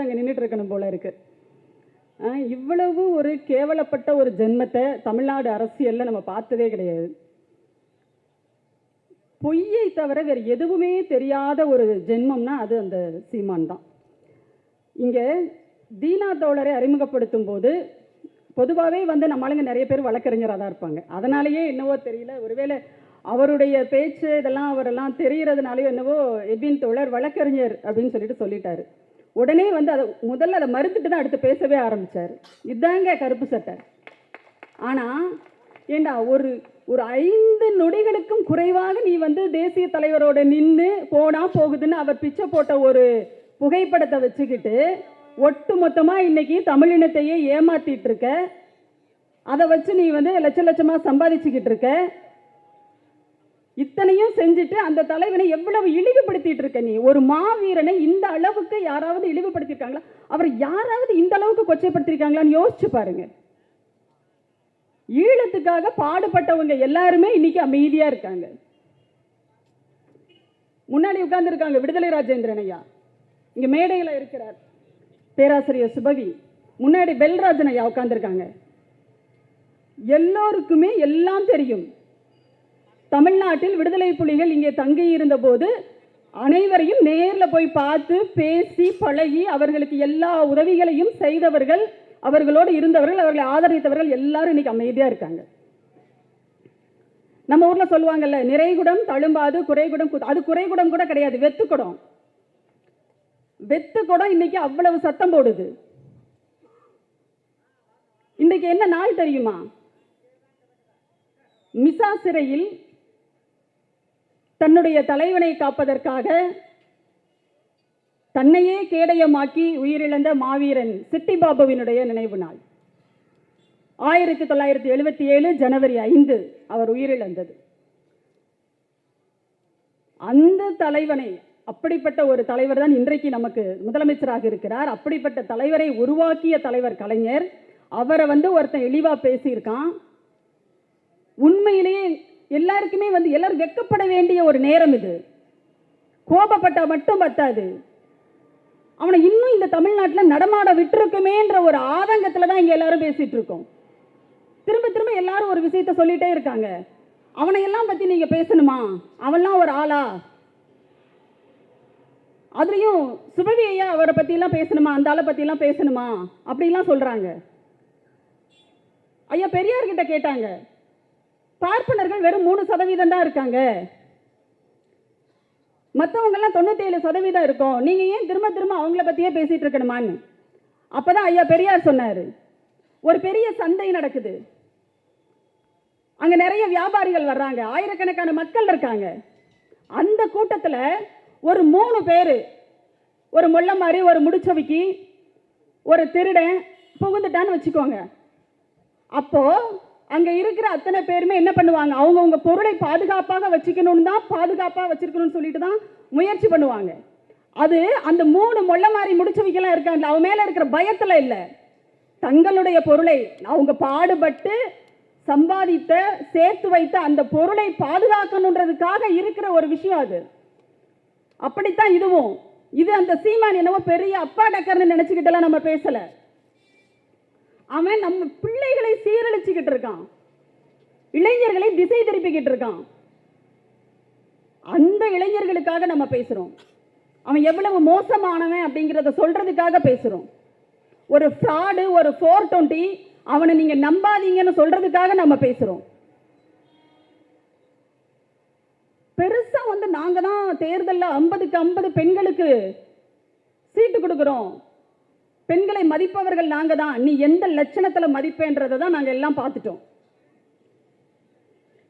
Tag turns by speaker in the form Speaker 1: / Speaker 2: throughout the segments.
Speaker 1: வச்சுட்டு அங்கே நின்றுட்டு இருக்கணும் போல இருக்கு. இவ்வளவு ஒரு கேவலப்பட்ட ஒரு ஜென்மத்தை தமிழ்நாடு அரசியலில் நம்ம பார்த்ததே கிடையாது. பொய்யை தவிர வேறு எதுவுமே தெரியாத ஒரு ஜென்மம்னா அது அந்த சீமான் தான். இங்கே தீனா தோழரை அறிமுகப்படுத்தும் போது பொதுவாகவே வந்து நம்மளுங்க நிறைய பேர் வழக்கறிஞராக தான் இருப்பாங்க. அதனாலேயே என்னவோ தெரியல. ஒருவேளை அவருடைய பேச்சு இதெல்லாம் அவரெல்லாம் தெரிகிறதுனாலயோ என்னவோ எபின் தோழர் வழக்கறிஞர் அப்படின்னு சொல்லிட்டு சொல்லிட்டாரு. உடனே வந்து அதை முதல்ல அதை மறுத்துட்டு தான் அடுத்து பேசவே ஆரம்பிச்சார். இதாங்க கருப்பு சட்டை. ஆனால் ஏண்டா ஒரு ஒரு ஐந்து நொடிகளுக்கும் குறைவாக நீ வந்து தேசிய தலைவரோட நின்று போனா போகுதுன்னு அவர் பிச்சை போட்ட ஒரு புகைப்படத்தை வச்சுக்கிட்டு ஒட்டு மொத்தமாக இன்னைக்கு தமிழினத்தையே ஏமாத்திட்டு இருக்க. அதை வச்சு நீ வந்து லட்ச லட்சமாக சம்பாதிச்சுக்கிட்டு இருக்க. இத்தனையும் செஞ்சுட்டு அந்த தலைவனை எவ்வளவு இழிவுபடுத்திட்டு இருக்க நீ? ஒரு மாவீரனை இந்த அளவுக்கு யாராவது இழிவுபடுத்தியிருக்காங்களா? அவர் யாராவது இந்த அளவுக்கு கொச்சைப்படுத்திருக்காங்களான்னு யோசிச்சு பாருங்க. ஈழத்துக்காக பாடுபட்டவங்க எல்லாருமே இன்னைக்கு அமைதியா இருக்காங்க. முன்னாடி உட்கார்ந்துருக்காங்க விடுதலை ராஜேந்திரன் ஐயா. இங்க மேடையில் இருக்கிறார் பேராசிரியர் சுபவி. முன்னாடி பெல்ராஜன் ஐயா உட்கார்ந்துருக்காங்க. எல்லோருக்குமே எல்லாம் தெரியும். தமிழ்நாட்டில் விடுதலை புலிகள் இங்கே தங்கி இருந்தபோது அனைவரையும் நேரில் போய் பார்த்து பேசி பழகி அவர்களுக்கு எல்லா உதவிகளையும் செய்தவர்கள் அவர்களோடு இருந்தவர்கள் அவர்களை ஆதரித்தவர்கள் எல்லாரும் இன்னைக்கு அமைதியாக இருக்காங்க. நம்ம ஊரில் சொல்லுவாங்கல்ல நிறைகுடம் தழும்பாது குறைகுடம் அது குறைகுடம் கூட கிடையாது வெத்துக்குடம். வெத்துக்குடம் இன்னைக்கு அவ்வளவு சத்தம் போடுது. இன்னைக்கு என்ன நாள் தெரியுமா? மிசா சிறையில் தன்னுடைய தலைவனை காப்பதற்காக தன்னையே கேடயமாக்கி உயிரிழந்த மாவீரன் சிட்டி பாபுவினுடைய நினைவு நாள். ஆயிரத்தி தொள்ளாயிரத்தி எழுபத்தி ஏழு ஜனவரி ஐந்து அவர் உயிரிழந்தது. அந்த தலைவனை அப்படிப்பட்ட ஒரு தலைவர் தான் இன்றைக்கு நமக்கு முதலமைச்சராக இருக்கிறார். அப்படிப்பட்ட தலைவரை உருவாக்கிய தலைவர் கலைஞர். அவரை வந்து ஒருத்தன் இழிவாக பேசியிருக்கான். உண்மையிலேயே எல்லாருக்குமே வந்து எல்லாரும் வெக்கப்பட வேண்டிய ஒரு நேரம் இது. கோபப்பட்டால் மட்டும் பத்தாது. அவனை இன்னும் இந்த தமிழ்நாட்டில் நடமாட விட்டுருக்குமேன்ற ஒரு ஆதங்கத்தில் தான் இங்கே எல்லாரும் பேசிட்டு இருக்கோம். திரும்ப திரும்ப எல்லாரும் ஒரு விஷயத்த சொல்லிட்டே இருக்காங்க. அவனையெல்லாம் பற்றி நீங்கள் பேசணுமா? அவன்லாம் ஒரு ஆளா? அதுலேயும் சுபவி ஐயா அவரை பற்றிலாம் பேசணுமா? அந்த ஆளை பற்றிலாம் பேசணுமா? அப்படிலாம் சொல்கிறாங்க ஐயா பெரியார்கிட்ட கேட்டாங்க. பார்ப்பனர்கள் வெறும் மூணு சதவீதம் தான் இருக்காங்க. மற்றவங்கெல்லாம் தொண்ணூத்தேழு சதவீதம் இருக்கும். நீங்கள் ஏன் திரும்ப திரும்ப அவங்கள பற்றியே பேசிகிட்டு இருக்கணுமான்னு? அப்போ தான் ஐயா பெரியார் சொன்னார். ஒரு பெரிய சந்தை நடக்குது. அங்கே நிறைய வியாபாரிகள் வர்றாங்க. ஆயிரக்கணக்கான மக்கள் இருக்காங்க. அந்த கூட்டத்தில் ஒரு மூணு பேர் ஒரு முள்ள மாதிரி ஒரு முடிச்சவிக்கி ஒரு திருடன் புகுந்துட்டான்னு வச்சுக்கோங்க. அப்போது அங்கே இருக்கிற அத்தனை பேருமே என்ன பண்ணுவாங்க? அவங்கவுங்க பொருளை பாதுகாப்பாக வச்சுக்கணும்னு தான் பாதுகாப்பாக வச்சுருக்கணும்னு சொல்லிட்டு தான் முயற்சி பண்ணுவாங்க. அது அந்த மூணு மொள்ள மாதிரி முடிச்சவைக்கெல்லாம் இருக்காங்க அவன் மேலே இருக்கிற பயத்தில் இல்லை. தங்களுடைய பொருளை அவங்க பாடுபட்டு சம்பாதித்த சேர்த்து வைத்த அந்த பொருளை பாதுகாக்கணுன்றதுக்காக இருக்கிற ஒரு விஷயம் அது. அப்படித்தான் இதுவும். இது அந்த சீமான் என்னவோ பெரிய அப்பா டக்கர்னு நினச்சிக்கிட்டெல்லாம் நம்ம பேசலை. அவன் நம்ம பிள்ளைகளை சீரழிச்சுக்கிட்டு இருக்கான். இளைஞர்களை திசை திருப்பிக்கிட்டு இருக்கான். அந்த இளைஞர்களுக்காக நம்ம பேசுகிறோம் அவன் எவ்வளவு மோசமானவன் அப்படிங்கிறத சொல்கிறதுக்காக பேசுகிறோம் ஒரு ஃப்ராடு ஒரு ஃபோர் டுவெண்ட்டி அவனை நீங்கள் நம்பாதீங்கன்னு சொல்கிறதுக்காக நம்ம பேசுகிறோம் பெருசாக வந்து நாங்கள் தான் தேர்தலில் ஐம்பதுக்கு ஐம்பது பெண்களுக்கு சீட்டு கொடுக்குறோம். பெண்களை மதிப்பவர்கள் நாங்கள் தான். நீ எந்த லட்சணத்துல மதிப்பேன்றதை தான் நாங்க எல்லாம் பார்த்துட்டோம்.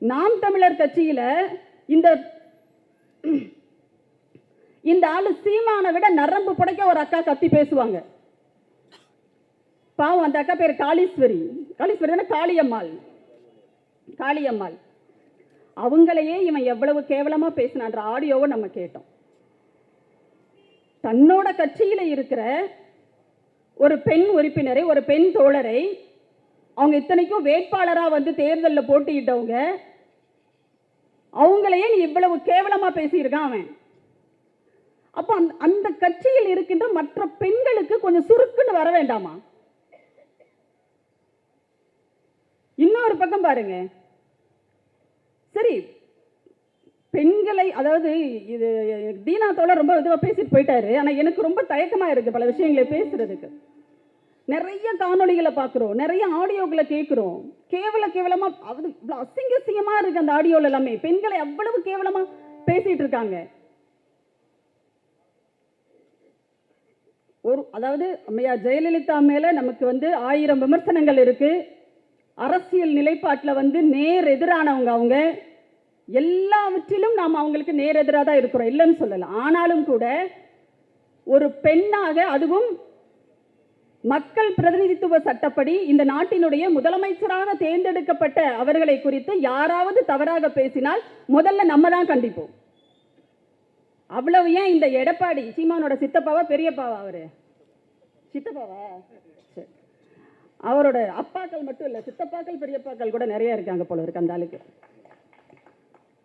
Speaker 1: நாம் தமிழர் கட்சியில இந்த இந்த ஆளு சீமானை விட நரம்பு புடைக்க ஒரு அக்கா கத்தி பேசுவாங்க. பாவம் அந்த அக்கா பேர் காளீஸ்வரி. காளீஸ்வரி தானே காளியம்மாள். காளியம்மாள். அவங்களையே இவன் எவ்வளவு கேவலமா பேசினான்ற ஆடியோவை நம்ம கேட்டோம். தன்னோட கட்சியில இருக்கிற ஒரு பெண் உறுப்பினரை ஒரு பெண் தோழரை அவங்க இத்தனைக்கும் வேட்பாளராக வந்து தேர்தலில் போட்டியிட்டவங்க அவங்களையே நீ இவ்வளவு கேவலமாக பேசியிருக்கான் அவன். அப்போ அந்த அந்த கட்சியில் இருக்கின்ற மற்ற பெண்களுக்கு கொஞ்சம் சுருக்குன்னு வர வேண்டாமா? இன்னொரு பக்கம் பாருங்க. சரி பெண்களை அதாவது இது தீனா தோழர் ரொம்ப இதுவாக பேசிட்டு போயிட்டாரு ஆனால் எனக்கு ரொம்ப தயக்கமாக இருக்குது பல விஷயங்களை பேசுறதுக்கு. நிறைய காணொளிகளை பார்க்குறோம். நிறைய ஆடியோக்களை கேட்குறோம். கேவல கேவலமாக அது இவ்வளோ அசிங்க அசிங்கமாக இருக்குது அந்த ஆடியோவில் எல்லாமே. பெண்களை அவ்வளவு கேவலமாக பேசிட்டு இருக்காங்க. ஒரு அதாவது அம்மையா ஜெயலலிதா மேலே நமக்கு வந்து ஆயிரம் விமர்சனங்கள் இருக்குது அரசியல் நிலைப்பாட்டில் வந்து நேர் எதிரானவங்க அவங்க. எல்லாவற்றிலும் நாம் அவங்களுக்கு நேர் எதிராக தான் இருக்கிறோம். இல்லைன்னு சொல்லலை. ஆனாலும் கூட ஒரு பெண்ணாக அதுவும் மக்கள் பிரதிநிதித்துவ சட்டப்படி இந்த நாட்டினுடைய முதலமைச்சராக தேர்ந்தெடுக்கப்பட்ட அவர்களை குறித்து யாராவது தவறாக பேசினால் முதல்ல நம்ம தான் கண்டிப்போம். அவ்வளவு ஏன் இந்த எடப்பாடி? சீமானோட சித்தப்பாவா பெரியப்பாவா அவரு? சித்தப்பாவா? சரி. அவரோட அப்பாக்கள் மட்டும் இல்லை சித்தப்பாக்கள் பெரியப்பாக்கள் கூட நிறைய இருக்காங்க போல இருக்கு அந்த ஆளுக்கு.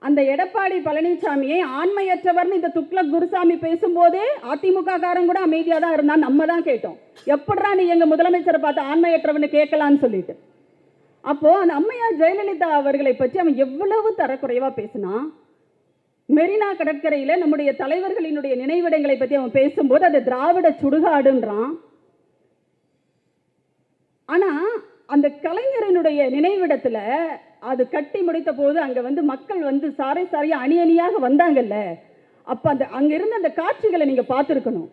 Speaker 1: அந்த எடப்பாடி பழனிசாமியை ஆண்மையற்றவர்னு இந்த துக்ளக் குருசாமி பேசும்போதே அதிமுக காரன் கூட அமைதியாக தான் இருந்தான். நம்ம தான் கேட்டோம். எப்படா நீ எங்கள் முதலமைச்சரை பார்த்து ஆண்மையற்றவன்னு கேட்கலான்னு சொல்லிட்டு. அப்போது அந்த அம்மையார் ஜெயலலிதா அவர்களை பற்றி அவன் எவ்வளவு தரக்குறைவாக பேசினா மெரினா கடற்கரையில் நம்முடைய தலைவர்களினுடைய நினைவிடங்களை பற்றி அவன் பேசும்போது அது திராவிட சுடுகாடுன்றான். ஆனால் அந்த கலைஞரனுடைய நினைவிடத்தில் அது கட்டி முடித்த போது அங்கே வந்து மக்கள் வந்து சாரை சாரையாக அணி அணியாக வந்தாங்கல்ல. அப்போ அந்த அங்கே இருந்த அந்த காட்சிகளை நீங்கள் பார்த்துருக்கணும்.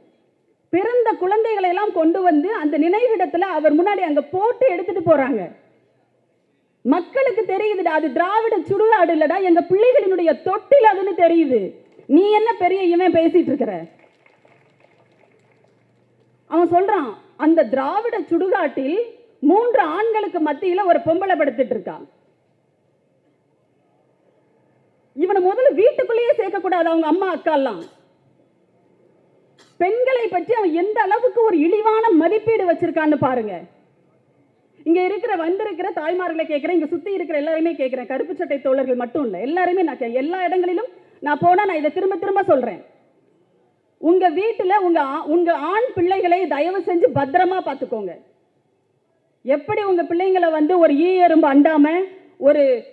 Speaker 1: பிறந்த குழந்தைகளை எல்லாம் கொண்டு வந்து அந்த நினைவிடத்தில் அவர் முன்னாடி அங்கே போட்டு எடுத்துட்டு போகிறாங்க மக்களுக்கு தெரியுதுடா அது திராவிட சுடுகாடு இல்லடா எங்க பிள்ளைகளினுடைய தொட்டில் அதுன்னு தெரியுது. நீ என்ன பெரிய இவன் பேசிட்டு இருக்கிற? அவன் சொல்றான் அந்த திராவிட சுடுகாட்டில் மூன்று ஆண்களுக்கு மத்தியில ஒரு பொம்பளை படுத்துட்டு இருக்கான் இவனை முதல்ல வீட்டுக்குள்ளேயே சேர்க்கக்கூடாது அவங்க அம்மா அக்காலாம். பெண்களை பற்றி அவன் எந்த அளவுக்கு ஒரு இழிவான மதிப்பீடு வச்சிருக்கான்னு பாருங்க. இங்க இருக்கிற வந்திருக்கிற தாய்மார்களை கேட்கிறேன் இங்க சுத்தி இருக்கிற எல்லாருமே கேட்கிறேன். கருப்பு சட்டை தோழர்கள் மட்டும் இல்லை எல்லாருமே நான் கே- எல்லா இடங்களிலும் நான் போனா நான் இதை திரும்ப திரும்ப சொல்றேன். உங்க வீட்டுல உங்க ஆ- உங்க ஆண் பிள்ளைகளை தயவு செஞ்சு பத்திரமா பார்த்துக்கோங்க. எப்படி உங்க பிள்ளைங்களை வந்து ஒரு ஈ எறும்பு அண்டாம ஒரு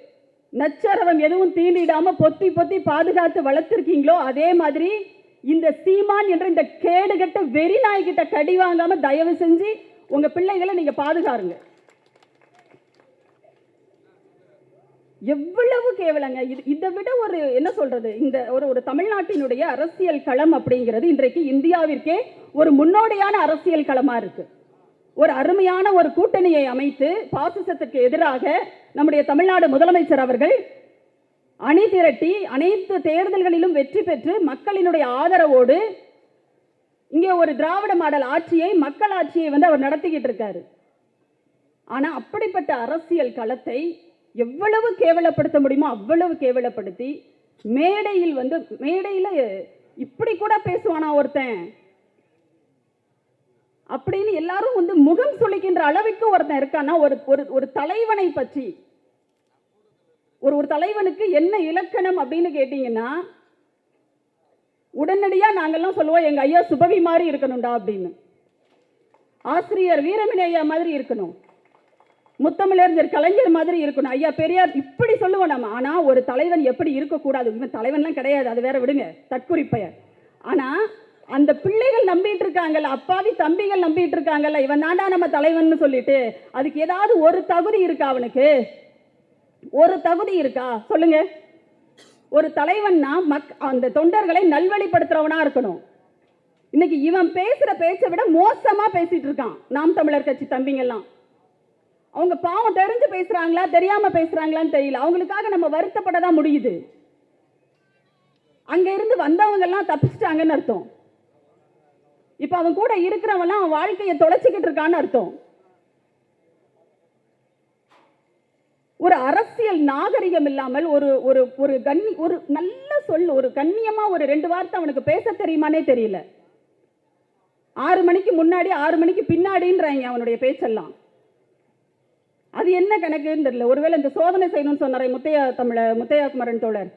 Speaker 1: நச்சரவம் எதுவும் தீண்டிடாம பொத்தி பொத்தி பாதுகாத்து வளர்த்துருக்கீங்களோ அதே மாதிரி இந்த சீமான் என்ற இந்த கேடுகட்ட வெறி நாய்கிட்ட கடி வாங்காம தயவு செஞ்சு உங்க பிள்ளைகளை நீங்க பாதுகாருங்க. எவ்வளவு கேவலங்க. இது இதை விட ஒரு என்ன சொல்றது? இந்த ஒரு ஒரு தமிழ்நாட்டினுடைய அரசியல் களம் அப்படிங்கிறது இன்றைக்கு இந்தியாவிற்கே ஒரு முன்னோடியான அரசியல் களமா இருக்கு. ஒரு அருமையான ஒரு கூட்டணியை அமைத்து பாசிசத்துக்கு எதிராக நம்முடைய தமிழ்நாடு முதலமைச்சர் அவர்கள் அணி திரட்டி அனைத்து தேர்தல்களிலும் வெற்றி பெற்று மக்களினுடைய ஆதரவோடு இங்கே ஒரு திராவிட மாடல் ஆட்சியை மக்கள் ஆட்சியை வந்து அவர் நடத்திக்கிட்டு இருக்காரு. ஆனால் அப்படிப்பட்ட அரசியல் களத்தை எவ்வளவு கேவலப்படுத்த முடியுமோ அவ்வளவு கேவலப்படுத்தி மேடையில் வந்து மேடையில் இப்படி கூட பேசுவானா ஒருத்தன்? அப்படின்னு எல்லாரும் வந்து முகம் சுளிக்கின்ற அளவுக்கு ஒருத்தன் இருக்கான்னா ஒரு ஒரு ஒரு தலைவனை பற்றி. ஒரு ஒரு தலைவனுக்கு என்ன இலக்கணம் அப்படின்னு கேட்டீங்கன்னா உடனடியாக நாங்கள்லாம் சொல்லுவோம் எங்கள் ஐயா சுபவி மாதிரி இருக்கணும்டா அப்படின்னு. ஆசிரியர் வீரமணி ஐயா மாதிரி இருக்கணும். முத்தமிழறிஞர் கலைஞர் மாதிரி இருக்கணும். ஐயா பெரியார் இப்படி சொல்லுவோம் நம்ம ஆனால் ஒரு தலைவன் எப்படி இருக்கக்கூடாது? இவன் தலைவன்லாம் கிடையாது. அது வேற விடுங்க. தற்குறிப்பெயர் ஆனால் அந்த பிள்ளைகள் நம்பிட்டு இருக்காங்கல்ல அப்பாவி தம்பிகள் நம்பிட்டு இருக்காங்கல்ல இவன் தாண்டா நம்ம தலைவன்னு சொல்லிட்டு அதுக்கு ஏதாவது ஒரு தகுதி இருக்கா அவனுக்கு? ஒரு தகுதி இருக்கா? சொல்லுங்க. ஒரு தலைவன்னா மக் அந்த தொண்டர்களை நல்வழிப்படுத்துறவனா இருக்கணும். இன்னைக்கு இவன் பேசுற பேச்சை விட மோசமா பேசிட்டு இருக்கான் நாம் தமிழர் கட்சி தம்பிங்கெல்லாம். அவங்க பாவம் தெரிஞ்சு பேசுறாங்களா தெரியாம பேசுறாங்களான்னு தெரியல. அவங்களுக்காக நம்ம வருத்தப்பட தான் முடியுது. அங்க இருந்து வந்தவங்க எல்லாம் தப்பிச்சிட்டாங்கன்னு அர்த்தம். இப்ப அவன் கூட இருக்கிறவன்லாம் அவன் வாழ்க்கையை தொலைச்சிக்கிட்டு இருக்கான்னு அர்த்தம். ஒரு அரசியல் நாகரிகம் இல்லாமல் ஒரு ஒரு ஒரு கண்ணி ஒரு நல்ல சொல் ஒரு கண்ணியமா ஒரு ரெண்டு வார்த்தை அவனுக்கு பேச தெரியுமானே தெரியல. ஆறு மணிக்கு முன்னாடி ஆறு மணிக்கு பின்னாடின்றாங்க அவனுடைய பேச்செல்லாம். அது என்ன கணக்குன்னு தெரியல. ஒருவேளை இந்த சோதனை செய்யணும்னு சொன்னாரே முத்தையா தமிழ முத்தையா குமரன் தோழர்.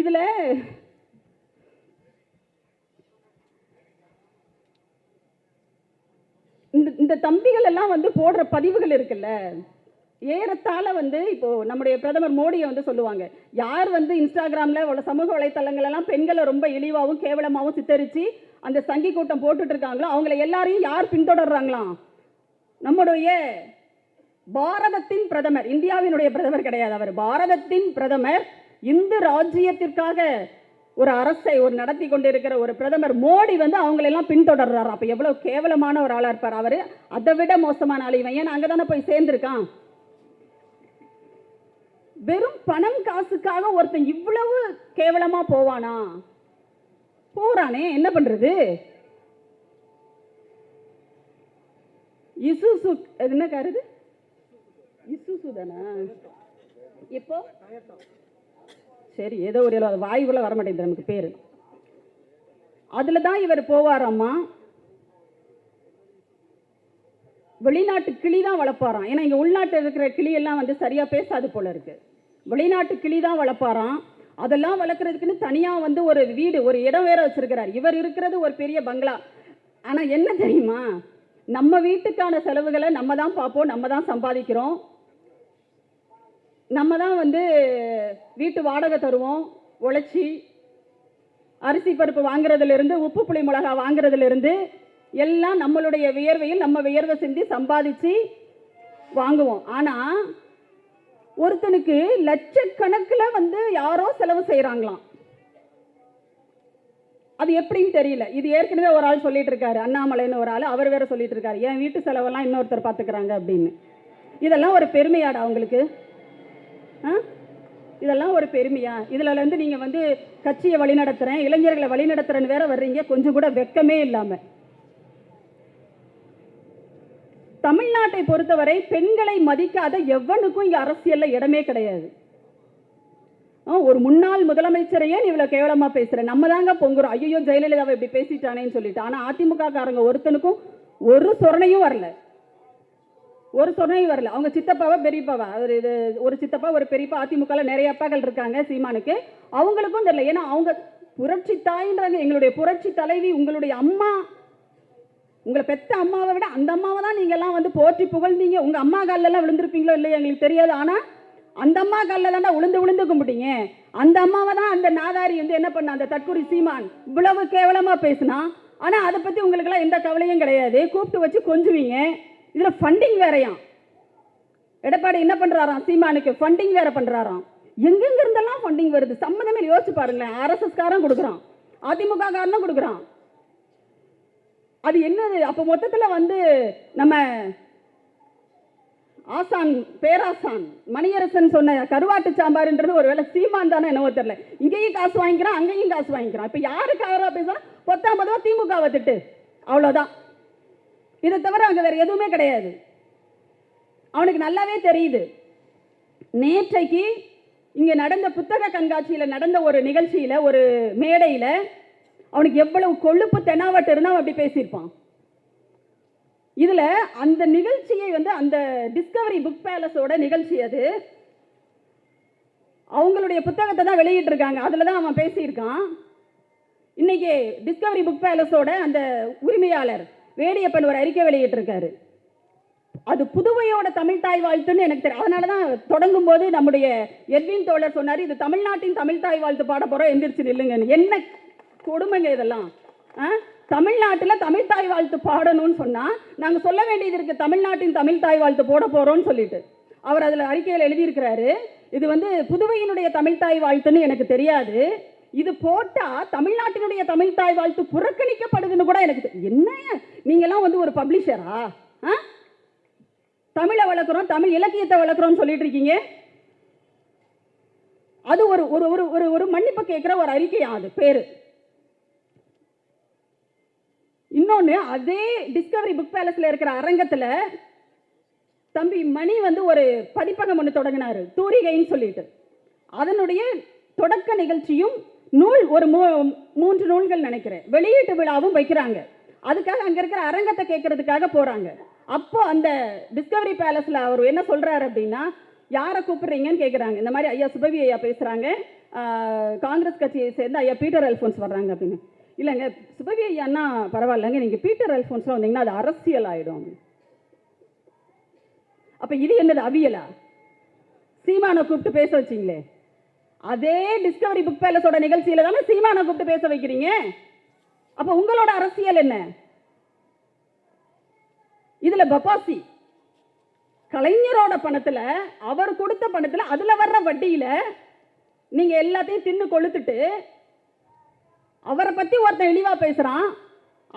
Speaker 1: இதுல இந்த தம்பிகள் எல்லாம் வந்து போடுற பதிவுகள் இருக்குல்ல? ஏறத்தாழ வந்து இப்போ நம்முடைய பிரதமர் மோடியை வந்து சொல்லுவாங்க. யார் வந்து இன்ஸ்டாகிராம்ல உள்ள சமூக வலைத்தளங்கள் எல்லாம் பெண்களை ரொம்ப இழிவாகவும் கேவலமாகவும் சித்தரிச்சு அந்த சங்கி கூட்டம் போட்டுட்டு இருக்காங்களோ அவங்கள எல்லாரையும் யார் பின்தொடர்றாங்களாம்? நம்முடைய பாரதத்தின் பிரதமர் இந்தியாவினுடைய பிரதமர் கிடையாது அவர். பாரதத்தின் பிரதமர் இந்து ராஜ்ஜியத்திற்காக ஒரு அரசை ஒரு நடத்தி கொண்டிருக்கிற ஒரு பிரதமர் மோடி வந்து அவங்களெல்லாம் பின்தொடர்றாரு. அப்போ எவ்வளோ கேவலமான ஒரு ஆளாக இருப்பார் அவர்? அதை விட மோசமான ஆள் இவன். ஏன்னா அங்கே தானே போய் சேர்ந்துருக்கான். வெறும் பணம் காசுக்காக ஒருத்தன் இவ்வளவு கேவலமாக போவானா? போறானே. என்ன பண்ணுறது இசுசு அது என்ன காருது இசுசு தானா? இப்போ சரி ஏதோ ஒரு அது வாயுக்குள்ள வர நமக்கு பேர். அதில் தான் இவர் போவாராம்மா. வெளிநாட்டு கிளி தான் வளர்ப்பாராம். ஏன்னா இங்கே உள்நாட்டில் இருக்கிற கிளியெல்லாம் வந்து சரியாக பேசாது போல இருக்குது வெளிநாட்டு கிளி தான் வளர்ப்பாராம். அதெல்லாம் வளர்க்குறதுக்குன்னு தனியாக வந்து ஒரு வீடு ஒரு இடம் வேற வச்சிருக்கிறார். இவர் இருக்கிறது ஒரு பெரிய பங்களா. ஆனால் என்ன தெரியுமா? நம்ம வீட்டுக்கான செலவுகளை நம்ம தான் பார்ப்போம் நம்ம தான் சம்பாதிக்கிறோம். நம்ம தான் வந்து வீட்டு வாடகை தருவோம் உழைச்சி அரிசி பருப்பு வாங்குறதுலேருந்து உப்பு புளி மிளகா வாங்குறதுலேருந்து எல்லாம் நம்மளுடைய வியர்வையில் நம்ம வியர்வை சிந்தி சம்பாதிச்சு வாங்குவோம். ஆனால் ஒருத்தனுக்கு லட்சக்கணக்கில் வந்து யாரோ செலவு செய்கிறாங்களாம் அது எப்படின்னு தெரியல. இது ஏற்கனவே ஒரு ஆள் சொல்லிட்டு இருக்காரு அண்ணாமலைன்னு ஒரு ஆள். அவர் வேற சொல்லிட்டு இருக்காரு என் வீட்டு செலவெல்லாம் இன்னொருத்தர் பார்த்துக்கிறாங்க அப்படின்னு. இதெல்லாம் ஒரு பெருமையாடா அவங்களுக்கு. இதெல்லாம் ஒரு பெருமையா? இதுலேருந்து நீங்கள் வந்து கட்சியை வழிநடத்துகிறேன் இளைஞர்களை வழிநடத்துறேன்னு வேற வர்றீங்க கொஞ்சம் கூட வெக்கமே இல்லாமல் தமிழ்நாட்டை பொறுத்தவரை பெண்களை மதிக்காத எவனுக்கும் இங்கே அரசியலில் இடமே கிடையாது. ஆ, ஒரு முன்னாள் முதலமைச்சரையே நீ இவ்வளோ கேவலமாக பேசுற? நம்ம தாங்க பொங்குறோம். ஐயோ ஜெயலலிதாவை இப்படி பேசிட்டானேன்னு சொல்லிட்டு. ஆனால் அதிமுக காரங்க ஒருத்தனுக்கும் ஒரு சொரணையும் வரல. ஒரு சொன்னையும் வரல. அவங்க சித்தப்பாவா பெரியப்பாவா? அவர் இது ஒரு சித்தப்பா ஒரு பெரியப்பா அதிமுகவில் நிறைய அப்பாக்கள் இருக்காங்க சீமானுக்கு. அவங்களுக்கும் தெரியல. ஏன்னா அவங்க புரட்சி தாயின்றாங்க. எங்களுடைய புரட்சி தலைவி உங்களுடைய அம்மா. உங்களை பெத்த அம்மாவை விட அந்த அம்மாவை தான் நீங்கள்லாம் வந்து போற்றி புகழ்ந்தீங்க. உங்கள் அம்மா காலிலலாம் விழுந்திருப்பீங்களோ இல்லையா எங்களுக்கு தெரியாது. ஆனால் அந்த அம்மா காலில் தாண்டா உளுந்து உளுந்து கும்பிட்டீங்க. அந்த அம்மாவை தான் அந்த நாதாரி வந்து என்ன பண்ண அந்த தற்கொலை சீமான் இவ்வளவு கேவலமாக பேசினா? ஆனால் அதை பற்றி உங்களுக்கெல்லாம் எந்த கவலையும் கிடையாது. கூப்பிட்டு வச்சு கொஞ்சுவீங்க. இதில் ஃபண்டிங் வேறையாம். எடப்பாடி என்ன பண்ணுறாராம் சீமானுக்கு ஃபண்டிங் வேற பண்ணுறாராம் எங்கெங்க இருந்தெல்லாம் ஃபண்டிங் வருது? சம்மந்தமே யோசிச்சு பாருங்களேன். ஆர்எஸ்எஸ்காரன் கொடுக்குறான். அதிமுக காரனும் கொடுக்குறான். அது என்னது? அப்போ மொத்தத்தில் வந்து நம்ம ஆசான் பேராசான் மணியரசன் சொன்ன கருவாட்டு சாம்பார்ன்றது ஒரு வேளை சீமான் தானே என்னவோ தெரியல. இங்கேயும் காசு வாங்கிக்கிறான் அங்கேயும் காசு வாங்கிக்கிறான். இப்போ யாருக்கு ஆதரவா பேசுறான்? பத்தாம் திமுக திமுகவை திட்டு. அவ்வளோதான் இதை தவிர அங்கே வேற எதுவுமே கிடையாது. அவனுக்கு நல்லாவே தெரியுது. நேற்றைக்கு இங்கே நடந்த புத்தக கண்காட்சியில் நடந்த ஒரு நிகழ்ச்சியில் ஒரு மேடையில் அவனுக்கு எவ்வளவு கொழுப்பு தென்னாவட்டு இருந்தால் அப்படி பேசியிருப்பான். இதில் அந்த நிகழ்ச்சியை வந்து அந்த டிஸ்கவரி புக் பேலஸோட நிகழ்ச்சி அது. அவங்களுடைய புத்தகத்தை தான் வெளியிட்டிருக்காங்க. அதில் தான் அவன் பேசியிருக்கான். இன்றைக்கி டிஸ்கவரி புக் பேலஸோட அந்த உரிமையாளர் வேடியப்பன் ஒரு அறிக்கை வெளியிட்டிருக்காரு. அது புதுவையோட தமிழ் தாய் வாழ்த்துன்னு எனக்கு தெரியும் அதனால தான் தொடங்கும் போது நம்முடைய எட்வின் தோழர் சொன்னார் இது தமிழ்நாட்டின் தமிழ் தாய் வாழ்த்து பாட போகிறோம் எந்திரிச்சு நில்லுங்கன்னு. என்ன கொடுமைங்க இதெல்லாம்? ஆ? தமிழ்நாட்டில் தமிழ் தாய் வாழ்த்து பாடணும்னு சொன்னால் நாங்கள் சொல்ல வேண்டியது இருக்குது தமிழ்நாட்டின் தமிழ் தாய் வாழ்த்து போட போகிறோம்னு சொல்லிட்டு. அவர் அதில் அறிக்கையில் எழுதியிருக்கிறாரு இது வந்து புதுவையினுடைய தமிழ் தாய் வாழ்த்துன்னு எனக்கு தெரியாது. இது போட்டா தமிழ்நாட்டினுடைய தமிழ் தாய் வாழ்த்து புறக்கணிக்கப்படுதுன்னு கூட எனக்கு என்ன நீங்கெல்லாம் வந்து ஒரு பப்ளிஷரா ஆ? தமிழை வளர்க்குறோம் தமிழ் இலக்கியத்தை வளர்க்குறோம்னு சொல்லிட்டு இருக்கீங்க. அது ஒரு ஒரு ஒரு ஒரு ஒரு மன்னிப்பு கேட்குற ஒரு அறிக்கையா அது பேரு? இன்னொன்று அதே டிஸ்கவரி புக் பேலஸில் இருக்கிற அரங்கத்தில் தம்பி மணி வந்து ஒரு பதிப்பகம் ஒன்று தொடங்கினாரு தூரிகைன்னு சொல்லிட்டு. அதனுடைய தொடக்க நிகழ்ச்சியும் நூல் ஒரு மூ மூன்று நூல்கள் நினைக்கிறேன். வெளியீட்டு விழாவும் வைக்கிறாங்க. அதுக்காக அங்கே இருக்கிற அரங்கத்தை கேட்கறதுக்காக போகிறாங்க அப்போ அந்த டிஸ்கவரி பேலஸில் அவர் என்ன சொல்கிறாரு அப்படின்னா யாரை கூப்பிடுறீங்கன்னு கேட்குறாங்க இந்த மாதிரி ஐயா சுபவி ஐயா பேசுகிறாங்க காங்கிரஸ் கட்சியை சேர்ந்து ஐயா பீட்டர் அல்ஃபோன்ஸ் வர்றாங்க அப்படின்னு. இல்லைங்க சுபவி ஐயான்னா பரவாயில்லைங்க. நீங்கள் பீட்டர் அல்ஃபோன்ஸ்லாம் வந்தீங்கன்னா அது அரசியல் ஆகிடும் அப்போ இது என்னது அவியலா? சீமானை கூப்பிட்டு பேச வச்சிங்களே. அதே டிஸ்கவரி புக் பேலஸோட நிகழ்ச்சியில தானே சீமானை கூப்பிட்டு பேச வைக்கிறீங்க? அப்போ உங்களோட அரசியல் என்ன? இதுல பப்பாசி கலைஞரோட பணத்துல அவர் கொடுத்த பணத்துல அதுல வர்ற வட்டியில நீங்க எல்லாத்தையும் தின்னு கொளுத்துட்டு அவரை பத்தி ஒருத்தன் இழிவா பேசுறான்.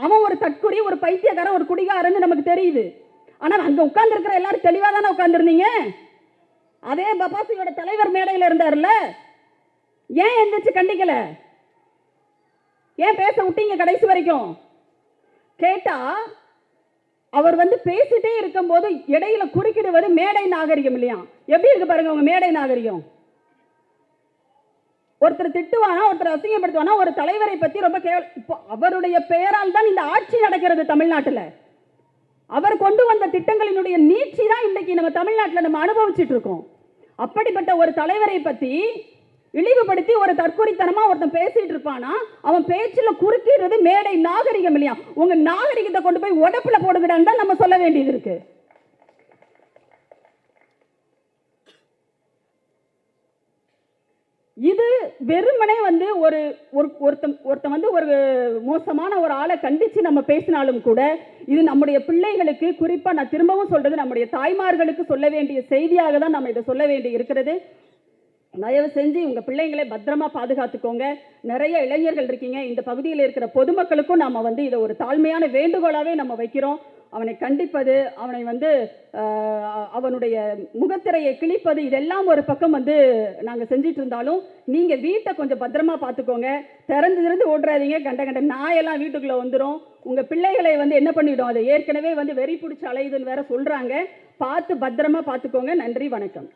Speaker 1: அவன் ஒரு தற்குறி ஒரு பைத்தியக்காரன் ஒரு குடிகாரன்னு நமக்கு தெரியுது. ஆனா அங்க உட்கார்ந்து இருக்கிற எல்லாரும் தெளிவா தானே உட்கார்ந்துருந்தீங்க? அதே பபாசியோட தலைவர் மேடையில் இருந்தார்ல ஏன் எந்திரிச்சு கண்டிக்கல? ஏன் பேச விட்டீங்க கடைசி வரைக்கும்? கேட்டா அவர் வந்து பேசிட்டே இருக்கும்போது இடையில குறுக்கிடுவது மேடை நாகரிகம் இல்லையா? எப்படி இருக்கு பாருங்க உங்க மேடை நாகரிகம்? ஒருத்தர் திட்டுவானா ஒருத்தர் அசிங்கப்படுத்துவானா ஒரு தலைவரை பத்தி ரொம்ப கேவல் இப்போ அவருடைய பெயரால் தான் இந்த ஆட்சி நடக்கிறது தமிழ்நாட்டில். அவர் கொண்டு வந்த திட்டங்களினுடைய நீட்சி தான் இன்னைக்கு நம்ம தமிழ்நாட்டில் நம்ம அனுபவிச்சுட்டு இருக்கோம். அப்படிப்பட்ட ஒரு தலைவரை பத்தி இழிவுபடுத்தி ஒரு தற்கொலைத்தனமா ஒருத்தன் பேசிட்டு இருப்பானா? அவன் பேச்சுல குறுக்கிடுறது மேடை நாகரிகம் இல்லையா? உங்க நாகரிகத்தை கொண்டு போய் உடப்புல போடுங்கடான்னு தான் நம்ம சொல்ல வேண்டியது இருக்கு. இது வெறுமனே வந்து ஒரு ஒரு ஒருத்தன் ஒருத்தன் வந்து ஒரு மோசமான ஒரு ஆளை கண்டித்து நம்ம பேசினாலும் கூட இது நம்முடைய பிள்ளைகளுக்கு குறிப்பாக நான் திரும்பவும் சொல்றது நம்முடைய தாய்மார்களுக்கு சொல்ல வேண்டிய செய்தியாக தான் நம்ம இதை சொல்ல வேண்டி இருக்கிறது. தயவு செஞ்சு உங்கள் பிள்ளைங்களை பத்திரமா பாதுகாத்துக்கோங்க. நிறைய இளைஞர்கள் இருக்கீங்க. இந்த பகுதியில் இருக்கிற பொதுமக்களுக்கும் நம்ம வந்து இதை ஒரு தாழ்மையான வேண்டுகோளாகவே நம்ம வைக்கிறோம். அவனை கண்டிப்பது அவனை வந்து அவனுடைய முகத்திரையை கிழிப்பது இதெல்லாம் ஒரு பக்கம் வந்து நாங்கள் செஞ்சிட்டு இருந்தாலும் நீங்கள் வீட்டை கொஞ்சம் பத்திரமா பார்த்துக்கோங்க திறந்து திறந்து ஓடுறாதீங்க கண்ட கண்ட நாயெல்லாம் வீட்டுக்குள்ளே வந்துடும் உங்கள் பிள்ளைகளை வந்து என்ன பண்ணிவிடும் அதை ஏற்கனவே வந்து வெறி பிடிச்சி அலையுதுன்னு வேற சொல்கிறாங்க பார்த்து பத்திரமா பார்த்துக்கோங்க நன்றி வணக்கம்.